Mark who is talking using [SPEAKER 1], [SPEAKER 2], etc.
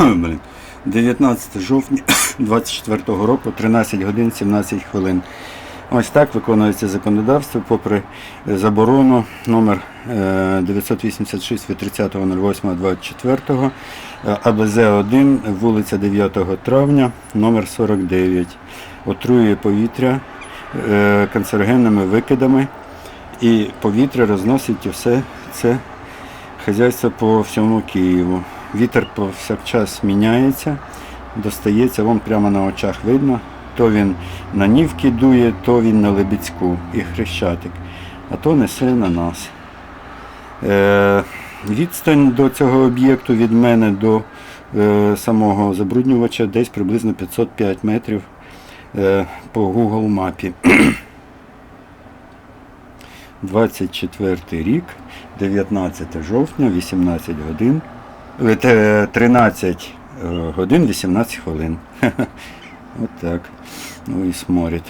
[SPEAKER 1] Блін. 19 жовтня 24 року, 13 годин 17 хвилин. Ось так виконується законодавство попри е, заборону номер е, 986 від 30.08.24 е, АБЗ-1, вулиця 9 травня, номер 49. Отруює повітря е, канцерогенними викидами і повітря розносить все це хазяйство по всьому Києву. Вітер повсякчас міняється, достається, вон прямо на очах видно. То він на Нівки дує, то він на Лебідську і Хрещатик, а то несе на нас. Е, відстань до цього об'єкту від мене до е, самого забруднювача десь приблизно 505 метрів е, по Google мапі. 24 рік, 19 жовтня, 18 годин, 13 е, годин 18 хвилин. От так. Ну і сморід.